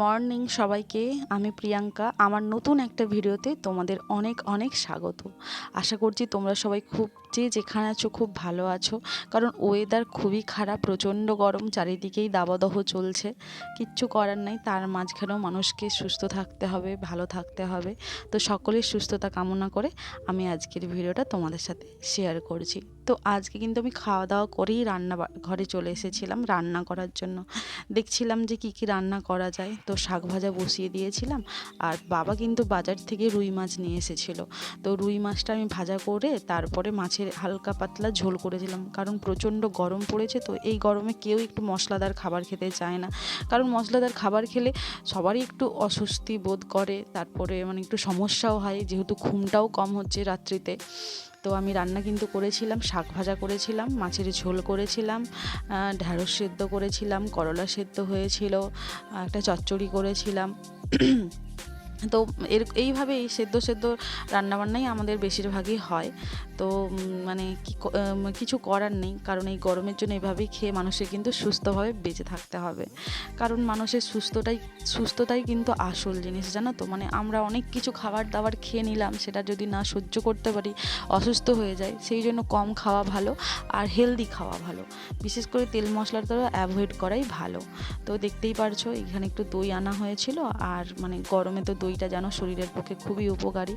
Morning সবাইকে, আমি প্রিয়াঙ্কা। আমার নতুন একটা ভিডিওতে তোমাদের অনেক অনেক স্বাগত। আশা করছি তোমরা সবাই খুব, যে যেখানে আছো খুব ভালো আছো। কারণ ওয়েদার খুবই খারাপ, প্রচণ্ড গরম, চারিদিকেই দাবদাহ চলছে। কিচ্ছু করার নাই, তার মাঝখানেও মানুষকে সুস্থ থাকতে হবে, ভালো থাকতে হবে। তো সকলের সুস্থতা কামনা করে আমি আজকের ভিডিওটা তোমাদের সাথে শেয়ার করছি। তো আজকে কিন্তু আমি খাওয়া দাওয়া করেই রান্না ঘরে চলে এসেছিলাম রান্না করার জন্য। দেখছিলাম যে কি কি রান্না করা যায়। তো শাক ভাজা বসিয়ে দিয়েছিলাম আর বাবা কিন্তু বাজার থেকে রুই মাছ নিয়ে এসেছিল। তো রুই মাছটা আমি ভাজা করে তারপরে মাছের হালকা পাতলা ঝোল করেছিলাম। কারণ প্রচণ্ড গরম পড়েছে তো এই গরমে কেউ একটু মশলাদার খাবার খেতে চায় না। কারণ মশলাদার খাবার খেলে সবারই একটু অস্বস্তি বোধ করে, তারপরে মানে একটু সমস্যাও হয়, যেহেতু ঘুমটাও কম হচ্ছে রাত্রিতে। তো আমি রান্না কিন্তু করেছিলাম, শাক ভাজা করেছিলাম, মাছের ঝোল করেছিলাম ঢ্যাঁড়স সেদ্ধ করেছিলাম, করলা সেদ্ধ হয়েছিল একটা চচ্চড়ি করেছিলাম। তো এর এইভাবেই সেদ্ধ সেদ্ধ রান্নাবান্নাই আমাদের বেশিরভাগই হয়। তো মানে কিছু করার নেই, কারণ এই গরমের জন্য এভাবেই খেয়ে মানুষের কিন্তু সুস্থভাবে বেঁচে থাকতে হবে। কারণ মানুষের সুস্থটাই, সুস্থতাই কিন্তু আসল জিনিস, জানো তো? মানে আমরা অনেক কিছু খাবার দাবার খেয়ে নিলাম, সেটা যদি না সহ্য করতে পারি, অসুস্থ হয়ে যায়, সেই জন্য কম খাওয়া ভালো আর হেলদি খাওয়া ভালো। বিশেষ করে তেল মশলার তো অ্যাভয়েড করাই ভালো। তো দেখতেই পারছ, এখানে একটু দই আনা হয়েছিল, আর মানে গরমে তো দইটা যেন শরীরের পক্ষে খুবই উপকারী।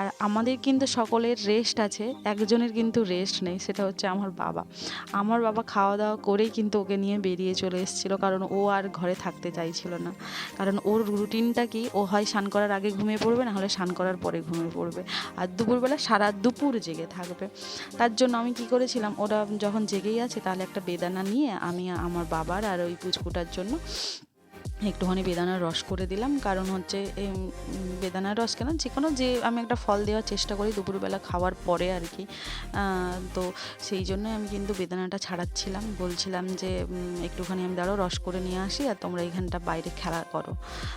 আর আমাদের কিন্তু সকলের রেস্ট আছে, একজনের কিন্তু রেস্ট নেই, সেটা হচ্ছে আমার বাবা। আমার বাবা খাওয়া দাওয়া করেই কিন্তু ওকে নিয়ে বেরিয়ে চলে এসেছিল, কারণ ও আর ঘরে থাকতে চাইছিল না। কারণ ওর রুটিনটা কি, ও হয় স্নান করার আগে ঘুমিয়ে পড়বে, না হলে স্নান করার পরে ঘুমিয়ে পড়বে। আর দুপুরবেলা সারা দুপুর জেগে থাকবে। তার জন্য আমি কি করেছিলাম, ওরা যখন জেগেই আছে, তাহলে একটা বেদানা নিয়ে আমি আমার বাবার আর ওই পুচকুটার জন্য একটুখানি বেদানার রস করে দিলাম। কারণ হচ্ছে বেদানার রস কেন? যে কোনো যে আমি একটা ফল দেওয়ার চেষ্টা করি দুপুরবেলা খাওয়ার পরে আর কি। তো সেই জন্য আমি কিন্তু বেদানাটা ছাড়াচ্ছিলাম। বলছিলাম যে একটুখানি আমি দাঁড়াও, রস করে নিয়ে আসি আর তোমরা এখানটা বাইরে খেলা করো।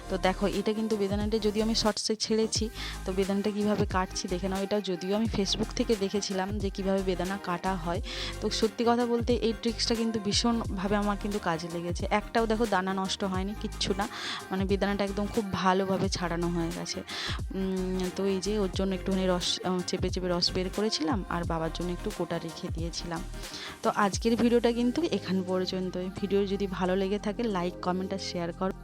তো দেখো, এটা কিন্তু বেদানাটা যদিও আমি শর্টসে ছেড়েছি, তো বেদানাটা কীভাবে কাটছি দেখে নাও। এটা যদিও আমি ফেসবুক থেকে দেখেছিলাম যে, কীভাবে বেদানা কাটা হয়। তো সত্যি কথা বলতে এই ট্রিক্সটা কিন্তু ভীষণভাবে আমার কিন্তু কাজে লেগেছে। একটাও দেখো দানা নষ্ট হয়নি কিচ্ছু না। মানে বেদানাটা একদম খুব ভালোভাবে ছাড়ানো হয়ে গেছে। তো এই যে ওর জন্য একটুখানি রস চেপে চেপে রস বের করেছিলাম আর বাবার জন্য একটু কোটা রেখে দিয়েছিলাম। তো আজকের ভিডিওটা কিন্তু এখান পর্যন্তই। ভিডিও যদি ভালো লেগে থাকে লাইক কমেন্ট আর শেয়ার করো।